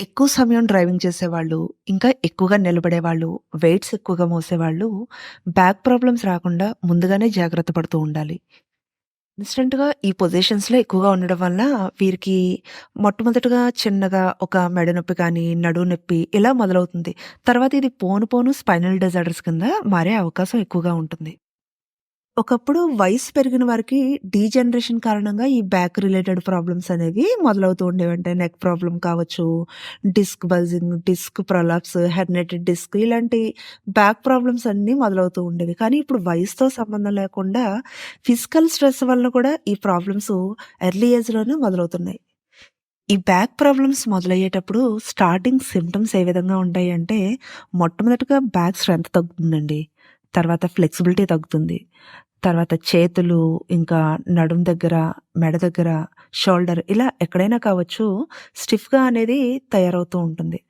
ఎక్కువ సమయం డ్రైవింగ్ చేసేవాళ్ళు, ఇంకా ఎక్కువగా నిలబడేవాళ్ళు, వెయిట్స్ ఎక్కువగా మోసేవాళ్ళు బ్యాక్ ప్రాబ్లమ్స్ రాకుండా ముందుగానే జాగ్రత్త పడుతూ ఉండాలి. ఇన్స్టెంట్గా ఈ పొజిషన్స్‌లో ఎక్కువగా ఉండడం వల్ల వీరికి మొట్టమొదటగా చిన్నగా ఒక మెడ నొప్పి కానీ, నడుము నొప్పి ఇలా మొదలవుతుంది. తర్వాత ఇది పోను పోను స్పైనల్ డిజార్డర్స్ కింద మారే అవకాశం ఎక్కువగా ఉంటుంది. ఒకప్పుడు వయసు పెరిగిన వారికి డీజనరేషన్ కారణంగా ఈ బ్యాక్ రిలేటెడ్ ప్రాబ్లమ్స్ అనేవి మొదలవుతూ ఉండేవి. అంటే నెక్ ప్రాబ్లం కావచ్చు, disc bulging, disc prolapse, herniated disc ఇలాంటి బ్యాక్ ప్రాబ్లమ్స్ అన్నీ మొదలవుతూ ఉండేవి. కానీ ఇప్పుడు వయసుతో సంబంధం లేకుండా ఫిజికల్ స్ట్రెస్ వలన కూడా ఈ ప్రాబ్లమ్స్ ఎర్లీ ఏజ్‌లోనే మొదలవుతున్నాయి. ఈ బ్యాక్ ప్రాబ్లమ్స్ మొదలయ్యేటప్పుడు స్టార్టింగ్ సిమ్టమ్స్ ఏ విధంగా ఉంటాయి అంటే మొట్టమొదటిగా బ్యాక్ స్ట్రెంత్ తగ్గుతుందండి. తర్వాత ఫ్లెక్సిబిలిటీ తగ్గుతుంది. తర్వాత చేతులు, ఇంకా నడుం దగ్గర, మెడ దగ్గర, షోల్డర్ ఇలా ఎక్కడైనా కావచ్చు స్టిఫ్‌గా అనేది తయారవుతూ ఉంటుంది.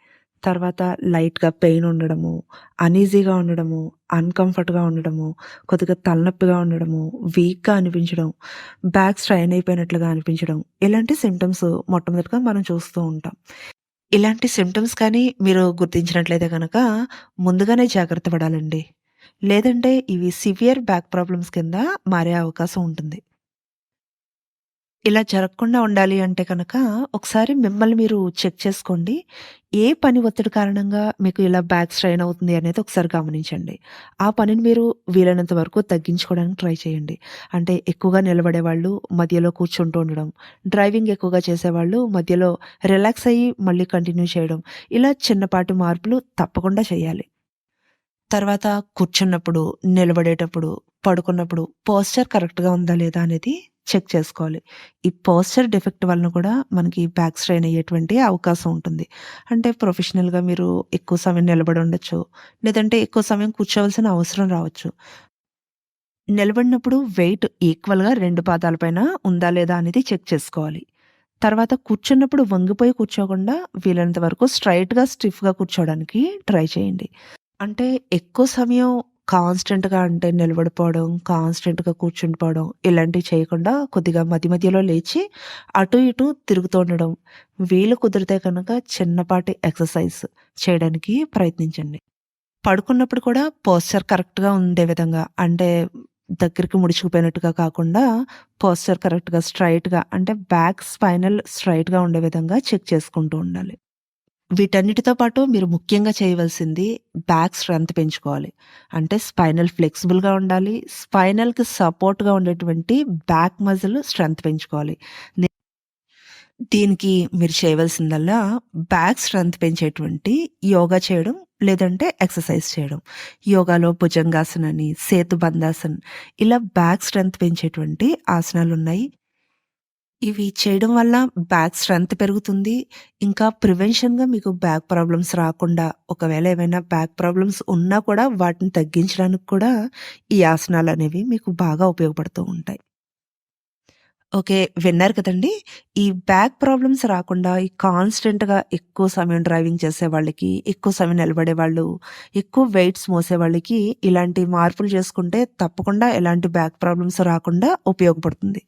తర్వాత లైట్‌గా పెయిన్ ఉండడము, అనీజీగా ఉండడము, అన్‌కంఫర్ట్‌గా ఉండడము, కొద్దిగా తలనొప్పిగా ఉండడము, వీక్‌గా అనిపించడం, బ్యాక్ స్ట్రైన్ అయిపోయినట్లుగా అనిపించడం ఇలాంటి సిమ్టమ్స్ మొట్టమొదటిగా మనం చూస్తూ ఉంటాం. ఇలాంటి సిమ్టమ్స్ కానీ మీరు గుర్తించినట్లయితే కనుక ముందుగానే జాగ్రత్త పడాలండి. లేదంటే ఇవి సివియర్ బ్యాక్ ప్రాబ్లమ్స్ కింద మారే అవకాశం ఉంటుంది. ఇలా జరగకుండా ఉండాలి అంటే కనుక ఒకసారి మిమ్మల్ని మీరు చెక్ చేసుకోండి. ఏ పని ఒత్తిడి కారణంగా మీకు ఇలా బ్యాక్ స్ట్రైన్ అవుతుంది అనేది ఒకసారి గమనించండి. ఆ పనిని మీరు వీలైనంత వరకు తగ్గించుకోవడానికి ట్రై చేయండి. అంటే ఎక్కువగా నిలబడేవాళ్ళు మధ్యలో కూర్చుంటూ ఉండడం, డ్రైవింగ్ ఎక్కువగా చేసేవాళ్ళు మధ్యలో రిలాక్స్ అయ్యి మళ్ళీ కంటిన్యూ చేయడం. ఇలా చిన్నపాటి మార్పులు తప్పకుండా చేయాలి. తర్వాత కూర్చున్నప్పుడు, నిలబడేటప్పుడు, పడుకున్నప్పుడు పోస్చర్ కరెక్ట్‌గా ఉందా లేదా అనేది చెక్ చేసుకోవాలి. ఈ పోస్చర్ డిఫెక్ట్ వలన కూడా మనకి బ్యాక్ స్ట్రెయిన్ అయ్యేటువంటి అవకాశం ఉంటుంది. అంటే ప్రొఫెషనల్‌గా మీరు ఎక్కువ సమయం నిలబడి ఉండొచ్చు. లేదంటే ఎక్కువ సమయం కూర్చోవలసిన అవసరం రావచ్చు. నిలబడినప్పుడు వెయిట్ ఈక్వల్‌గా రెండు పాదాలపైన ఉందా లేదా అనేది చెక్ చేసుకోవాలి. తర్వాత కూర్చున్నప్పుడు వంగిపోయి కూర్చోకుండా వీలైనంత వరకు స్ట్రైట్గా స్టిఫ్‌గా కూర్చోవడానికి ట్రై చేయండి. అంటే ఎక్కువ సమయం కాన్స్టెంట్‌గా అంటే నిలబడిపోవడం, కాన్స్టెంట్‌గా కూర్చుండిపోవడం ఇలాంటివి చేయకుండా కొద్దిగా మధ్య మధ్యలో లేచి అటు ఇటు తిరుగుతూ ఉండడం. వీలు కుదిరితే కనుక చిన్నపాటి ఎక్సర్సైజ్ చేయడానికి ప్రయత్నించండి. పడుకున్నప్పుడు కూడా పోస్చర్ కరెక్ట్‌గా ఉండే విధంగా అంటే దగ్గరికి ముడుచుకుపోయినట్టుగా కాకుండా పోస్చర్ కరెక్ట్‌గా స్ట్రెయిట్‌గా అంటే బ్యాక్ స్పైనల్ స్ట్రెయిట్‌గా ఉండే విధంగా చెక్ చేసుకుంటూ ఉండాలి. వీటన్నిటితో పాటు మీరు ముఖ్యంగా చేయవలసింది బ్యాక్ స్ట్రెంత్ పెంచుకోవాలి. అంటే స్పైనల్ ఫ్లెక్సిబుల్‌గా ఉండాలి. స్పైనల్‌కి సపోర్ట్‌గా ఉండేటువంటి బ్యాక్ మజిల్ స్ట్రెంత్ పెంచుకోవాలి. దీనికి మీరు చేయవలసిందల్లా బ్యాక్ స్ట్రెంత్ పెంచేటువంటి యోగా చేయడం, లేదంటే ఎక్సర్సైజ్ చేయడం. యోగాలో భుజంగాసన్ అని, సేతుబంధాసన్ ఇలా బ్యాక్ స్ట్రెంత్ పెంచేటువంటి ఆసనాలు ఉన్నాయి ఇవి చేయడం వల్ల బ్యాక్ స్ట్రెంత్ పెరుగుతుంది. ఇంకా ప్రివెన్షన్‌గా మీకు బ్యాక్ ప్రాబ్లమ్స్ రాకుండా ఒకవేళ ఏమైనా బ్యాక్ ప్రాబ్లమ్స్ ఉన్నా కూడా వాటిని తగ్గించడానికి కూడా ఈ ఆసనాలు అనేవి మీకు బాగా ఉపయోగపడుతూ ఉంటాయి. ఓకే. విన్నారు కదండీ! ఈ బ్యాక్ ప్రాబ్లమ్స్ రాకుండా ఈ కాన్స్టెంట్‌గా ఎక్కువ సమయం డ్రైవింగ్ చేసే వాళ్ళకి, ఎక్కువ సమయం నిలబడే వాళ్ళు ఎక్కువ వెయిట్స్ మోసే వాళ్ళకి ఇలాంటి మార్పులు చేసుకుంటే తప్పకుండా ఎలాంటి బ్యాక్ ప్రాబ్లమ్స్ రాకుండా ఉపయోగపడుతుంది.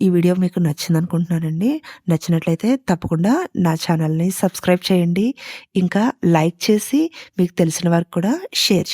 ఈ వీడియో మీకు నచ్చింది అనుకుంటున్నానండి నచ్చినట్లయితే తప్పకుండా నా ఛానల్‌ని సబ్స్క్రైబ్ చేయండి. ఇంకా లైక్ చేసి మీకు తెలిసిన వారికి కూడా షేర్